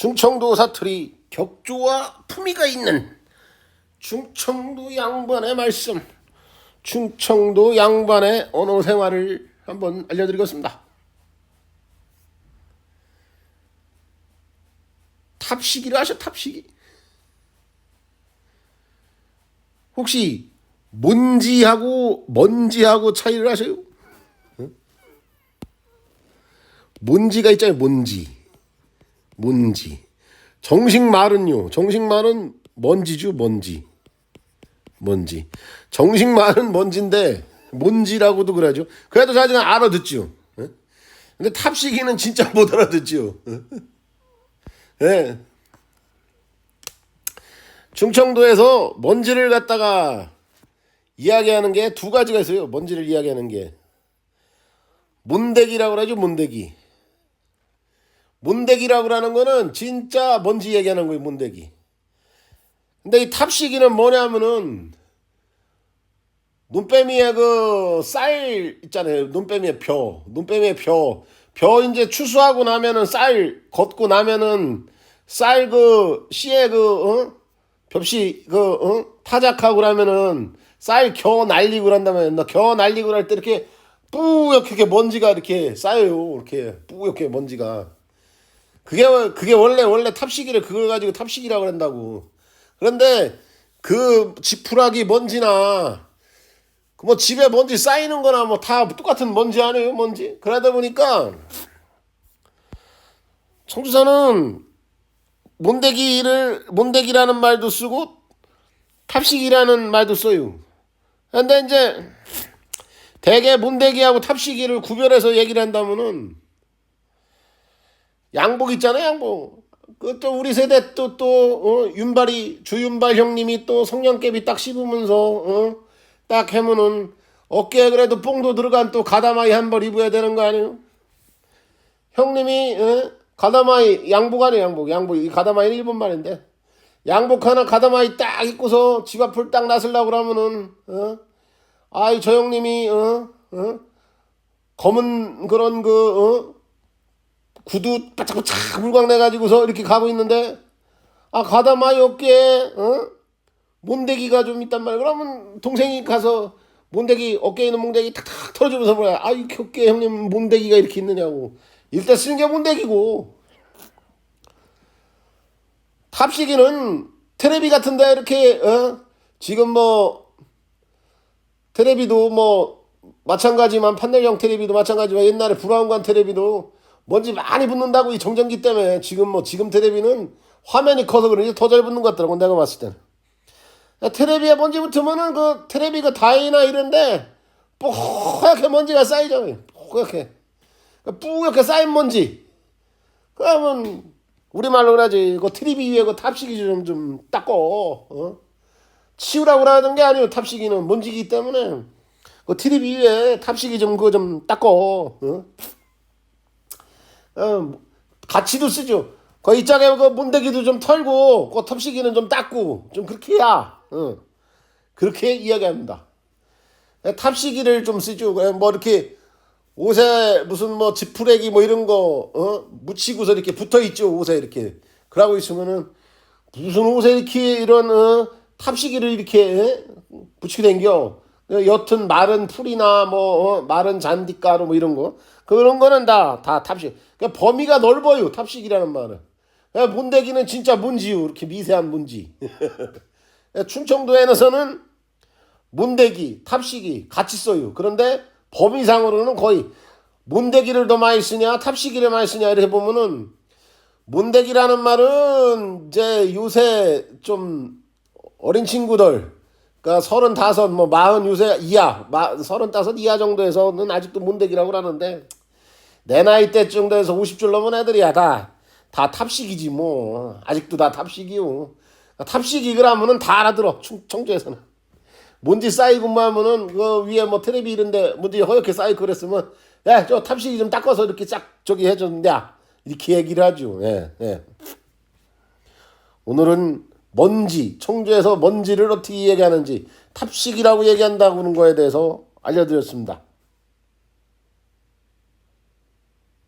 충청도 사투리 격조와 품위가 있는 충청도 양반의 말씀, 충청도 양반의 언어 생활을 한번 알려드리겠습니다. 탑시기를 아셔 탑시기? 혹시 먼지하고 먼지하고 차이를 아세요? 응? 먼지가 있잖아요 먼지 먼지 정식 말은요 정식 말은 먼지죠 먼지 먼지 정식 말은 먼지인데 먼지라고도 그러죠 그래도 자기는 알아듣죠 응? 근데 탑시기는 진짜 못 알아듣죠 예. 충청도에서 먼지를 갖다가 이야기하는 게 두 가지가 있어요. 먼지를 이야기하는 게 문대기라고 그러죠. 문대기. 문대기라고 하는 거는 진짜 먼지 얘기하는 거예요. 문대기. 근데 이 탑시기는 뭐냐면은 눈빼미에 그 쌀 있잖아요. 눈빼미에 벼. 눈빼미에 벼. 벼 이제 추수하고 나면은 쌀 걷고 나면은 쌀 그 씨에 그 어? 벽시 그 어? 타작하고 그러면은 쌀 겨 날리고 그런다면 나겨 날리고 그럴 때 이렇게 뿌옇게 먼지가 이렇게 쌓여요. 이렇게 뿌옇게 먼지가. 그게 그게 원래 원래 탑시기를 그걸 가지고 탑시기라고 한다고. 그런데 그 지푸라기 먼지나 그뭐 집에 먼지 쌓이는 거나 뭐 다 똑같은 먼지 아니에요, 먼지. 그러다 보니까 청주사는 몬대기를 몬대기라는 말도 쓰고 탑시기라는 말도 써요. 근데 이제 대개 몬대기하고 탑시기를 구별해서 얘기를 한다면은 양복 있잖아요, 양복. 그또 우리 세대 또또 어, 윤발이 주윤발 형님이 또 성냥개비 딱 씹으면서 어, 딱 하면은 어깨에 그래도 뽕도 들어간 또 가다마이 한 벌 입어야 되는 거 아니에요? 형님이 어? 가다마이 양복 아니에요 양복 양복 이 가다마이는 일본 말인데 양복 하나 가다마이 딱 입고서 집 앞을 딱 나서려고 그러면은 어? 아이 저 형님이 어? 어? 검은 그런 그 어? 구두 바짝바짝 물광 내 가지고서 이렇게 가고 있는데 아 가다 마이 어깨에 어? 몬대기가 좀 있단 말이야 그러면 동생이 가서 몬대기 어깨에 있는 몬대기 탁탁 털어주면서 뭐야 아 이렇게 어깨에 형님 몬대기가 이렇게 있느냐고 일단 쓰는 게 몬대기고 탑시기는 테레비 같은데 이렇게 어? 지금 뭐 테레비도 뭐 마찬가지만 판넬형 테레비도 마찬가지만 옛날에 브라운관 테레비도 먼지 많이 붙는다고 이 정전기 때문에 지금 뭐 지금 테레비는 화면이 커서 그런지 더 잘 붙는 것 같더라고 내가 봤을 때는 테레비에 먼지 붙으면은 그 테레비 그 다이나 이런데 뽀얗게 먼지가 쌓이잖아요 뽀얗게 뿌옇게 쌓인 먼지. 그러면 우리말로 그러지. 그 트리비 위에 그 탑시기 좀, 좀 닦고, 어? 치우라고 그러는 게 아니에요. 탑시기는 먼지기 때문에. 그 트리비 위에 탑시기 좀, 그거 좀 닦고, 어? 어, 같이도 쓰죠. 그 이짝에 그 문대기도 좀 털고, 그 탑시기는 좀 닦고, 좀 그렇게 해야, 어. 그렇게 이야기합니다. 탑시기를 좀 쓰죠. 그냥 뭐 이렇게, 옷에 무슨 뭐 지푸레기 뭐 이런 거 어? 묻히고서 이렇게 붙어 있죠 옷에 이렇게 그러고 있으면은 무슨 옷에 이렇게 이런 어? 탑시기를 이렇게 에? 붙이게 댕겨 옅은 마른 풀이나 뭐 어? 마른 잔디가루 뭐 이런 거 그런 거는 다 다 탑시 그러니까 범위가 넓어요 탑시기라는 말은. 그러니까 문대기는 진짜 문지요. 이렇게 미세한 문지. 충청도에서는 문대기 탑시기 같이 써요. 그런데 범위상으로는 거의 문대기를 더 많이 쓰냐 탑시기를 많이 쓰냐 이렇게 보면은 문대기라는 말은 이제 요새 좀 어린 친구들 그러니까 서른다섯 뭐 마흔 요새 이하 마 서른다섯 이하 정도에서는 아직도 문대기라고 하는데 내 나이 때 정도에서 50줄 넘은 애들이야 다 다 탑시기지 뭐 아직도 다 탑시기요 탑시기 그러면은 다 알아들어 충, 청주에서는 먼지 쌓이고 뭐 하면은 그 위에 뭐 테레비 이런데 먼지 허옇게 쌓이고 그랬으면 야 저 탑시기 좀 닦아서 이렇게 쫙 저기 해줬는데 이렇게 얘기를 하죠. 예, 예. 오늘은 먼지 청주에서 먼지를 어떻게 얘기하는지 탑식이라고 얘기한다고 하는 거에 대해서 알려드렸습니다.